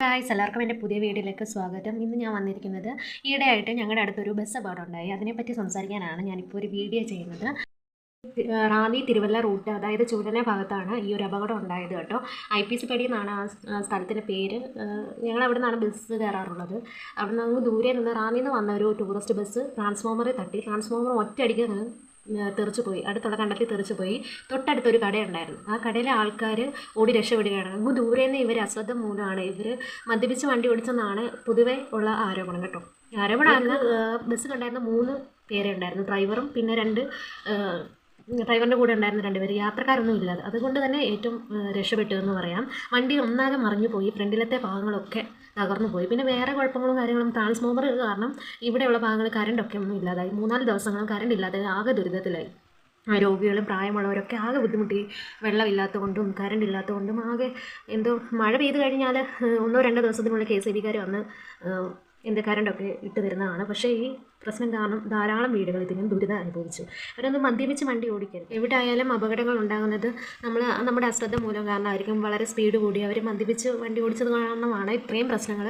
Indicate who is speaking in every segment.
Speaker 1: Guys എല്ലാവർക്കും എന്റെ പുതിയ വീഡിയോയിലേക്ക് സ്വാഗതം. ഇന്ന് ഞാൻ വന്നിരിക്കുന്നത് ഈയിടെയായിട്ട് ഞങ്ങളുടെ അടുത്തൊരു ബസ് അപകടമുണ്ടായി. അതിനെപ്പറ്റി സംസാരിക്കാനാണ് ഞാനിപ്പോൾ ഒരു വീഡിയോ ചെയ്യുന്നത്. റാന്നി തിരുവല്ല റൂട്ട് അതായത് ചൂടന ഭാഗത്താണ് ഈ ഒരു അപകടം ഉണ്ടായത് കേട്ടോ. ഐ പി സി പടി എന്നാണ് ആ സ്ഥലത്തിന്റെ പേര്. ഞങ്ങൾ അവിടെ നിന്നാണ് ബസ് കയറാറുള്ളത്. അവിടെ നിന്ന് ദൂരെ നിന്ന് റാന്നിയിൽ നിന്ന് വന്ന ഒരു ടൂറിസ്റ്റ് ബസ് ട്രാൻസ്ഫോമറിൽ തട്ടി. ട്രാൻസ്ഫോമർ ഒറ്റയടിക്ക് തെറിച്ചു പോയി. അടുത്തുള്ള കണ്ടത്തിൽ തെറിച്ചു പോയി. തൊട്ടടുത്തൊരു കടയുണ്ടായിരുന്നു. ആ കടയിലെ ആൾക്കാർ ഓടി രക്ഷപ്പെടുകയാണ്. അങ്ങ് ദൂരെ നിന്ന് ഇവർ അശ്രദ്ധ മൂലമാണ് ഇവർ മദ്യപിച്ച് വണ്ടി ഓടിച്ചെന്നാണ് പൊതുവേ ഉള്ള ആരോപണം കേട്ടോ. ആരോപണമല്ല ബസ് കണ്ടായിരുന്ന മൂന്ന് പേരെ ഉണ്ടായിരുന്നു ഡ്രൈവറും പിന്നെ രണ്ട് ഡ്രൈവറിന്റെ കൂടെ ഉണ്ടായിരുന്ന രണ്ടുപേർ യാത്രക്കാരൊന്നും ഇല്ലാതെ. അതുകൊണ്ട് തന്നെ ഏറ്റവും രക്ഷപ്പെട്ടു എന്ന് പറയാം. വണ്ടി ഒന്നാകെ മറിഞ്ഞു പോയി ഫ്രണ്ടിലത്തെ ഭാഗങ്ങളൊക്കെ തകർന്നു പോയി പിന്നെ വേറെ കുഴപ്പങ്ങളും കാര്യങ്ങളും ട്രാൻസ്ഫോമർ കാരണം ഇവിടെയുള്ള ഭാഗങ്ങൾ കറണ്ടൊക്കെ ഒന്നും ഇല്ലാതായി. മൂന്നാൽ ദിവസങ്ങളും കറണ്ട് ഇല്ലാതെ ആകെ ദുരിതത്തിലായി. രോഗികളും പ്രായമുള്ളവരൊക്കെ ആകെ ബുദ്ധിമുട്ടി. വെള്ളമില്ലാത്തതുകൊണ്ടും കറണ്ട് ഇല്ലാത്തതുകൊണ്ടും ആകെ എന്തോ മഴ പെയ്ത് കഴിഞ്ഞാൽ ഒന്നോ രണ്ടോ ദിവസത്തിനുള്ളിൽ കെ സി ബിക്കാർ വന്ന് കറണ്ടൊക്കെ ഇട്ട് തരുന്നതാണ്. പക്ഷേ ഈ പ്രശ്നം കാരണം ധാരാളം വീടുകൾ ഇതിനും ദുരിതം അനുഭവിച്ചു. അവരൊന്ന് മദ്യപിച്ച് വണ്ടി ഓടിക്കരുത്. എവിടെ ആയാലും അപകടങ്ങൾ ഉണ്ടാകുന്നത് നമ്മൾ നമ്മുടെ അശ്രദ്ധ മൂലം കാരണമായിരിക്കും. വളരെ സ്പീഡ് കൂടി അവർ മദ്യപിച്ച് വണ്ടി ഓടിച്ചത് കാരണമാണ് ഇത്രയും പ്രശ്നങ്ങൾ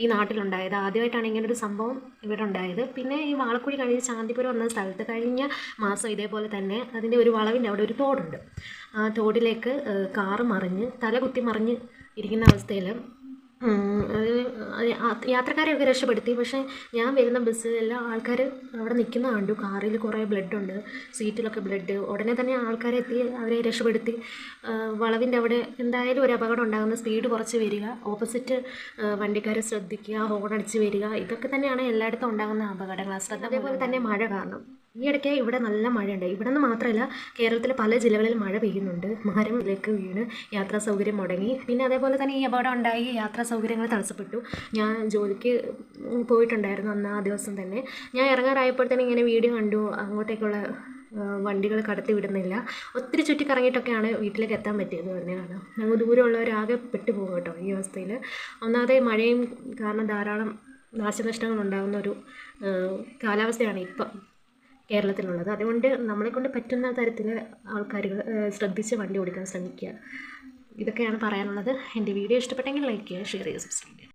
Speaker 1: ഈ നാട്ടിലുണ്ടായത്. ആദ്യമായിട്ടാണ് ഇങ്ങനൊരു സംഭവം ഇവിടെ ഉണ്ടായത്. പിന്നെ ഈ വാളക്കുഴി കഴിഞ്ഞ് ശാന്തിപുരം എന്ന സ്ഥലത്ത് കഴിഞ്ഞ മാസം ഇതേപോലെ തന്നെ അതിന്റെ ഒരു വളവിന്റെ അവിടെ ഒരു തോടുണ്ട്. ആ തോടിലേക്ക് കാറ് മറിഞ്ഞ് തല കുത്തി മറിഞ്ഞ് ഇരിക്കുന്ന അവസ്ഥയിൽ യാത്രക്കാരെയൊക്കെ രക്ഷപ്പെടുത്തി. പക്ഷേ ഞാൻ വരുന്ന ബസ്സിലെല്ലാം ആൾക്കാർ അവിടെ നിൽക്കുന്ന കണ്ടു. കാറിൽ കുറേ ബ്ലഡ് ഉണ്ട് സീറ്റിലൊക്കെ ബ്ലഡ്. ഉടനെ തന്നെ ആൾക്കാരെ എത്തി അവരെ രക്ഷപ്പെടുത്തി. വളവിന്റെ അവിടെ എന്തായാലും ഒരു അപകടം ഉണ്ടാകുന്ന സ്പീഡ് കുറച്ച് വരിക. ഓപ്പോസിറ്റ് വണ്ടിക്കാരെ ശ്രദ്ധിക്കുക ഹോൺ അടിച്ച് വരിക. ഇതൊക്കെ തന്നെയാണ് എല്ലായിടത്തും ഉണ്ടാകുന്ന അപകടങ്ങൾ. ശ്രദ്ധ അതേപോലെ തന്നെ മഴ കാരണം. ഈ ഇടയ്ക്ക് ഇവിടെ നല്ല മഴയുണ്ട്. ഇവിടെ നിന്ന് മാത്രമല്ല കേരളത്തിലെ പല ജില്ലകളിൽ മഴ പെയ്യുന്നുണ്ട്. മരമിലേക്ക് വീണ് യാത്രാ സൗകര്യം മുടങ്ങി. പിന്നെ അതേപോലെ തന്നെ ഈ അപകടം ഉണ്ടായി യാത്രാ സൗകര്യങ്ങൾ തടസ്സപ്പെട്ടു. ഞാൻ ജോലിക്ക് പോയിട്ടുണ്ടായിരുന്നു അന്ന് ആ ദിവസം തന്നെ. ഞാൻ ഇറങ്ങാറായപ്പോഴത്തേനും ഇങ്ങനെ വീഡിയോ കണ്ടു. അങ്ങോട്ടേക്കുള്ള വണ്ടികൾ കടത്തി വിടുന്നില്ല. ഒത്തിരി ചുറ്റി കറങ്ങിയിട്ടൊക്കെയാണ് വീട്ടിലേക്ക് എത്താൻ പറ്റിയത് തന്നെയാണ് ഞങ്ങൾ ദൂരമുള്ളവരാകെ പെട്ടുപോകും കേട്ടോ ഈ അവസ്ഥയിൽ ഒന്നാമതെ മഴയും കാരണം ധാരാളം നാശനഷ്ടങ്ങൾ ഉണ്ടാകുന്ന ഒരു കാലാവസ്ഥയാണ് ഇപ്പം. കേരളത്തിലുള്ളത്. അതുകൊണ്ട് നമ്മളെ കൊണ്ട് പറ്റുന്ന തരത്തിൽ ആൾക്കാർ ശ്രദ്ധിച്ച് വണ്ടി ഓടിക്കാൻ ശ്രമിക്കുക. ഇതൊക്കെയാണ് പറയാനുള്ളത്. എന്റെ വീഡിയോ ഇഷ്ടപ്പെട്ടെങ്കിൽ ലൈക്ക് ചെയ്യുക ഷെയർ ചെയ്യുക സബ്സ്ക്രൈബ് ചെയ്യുക.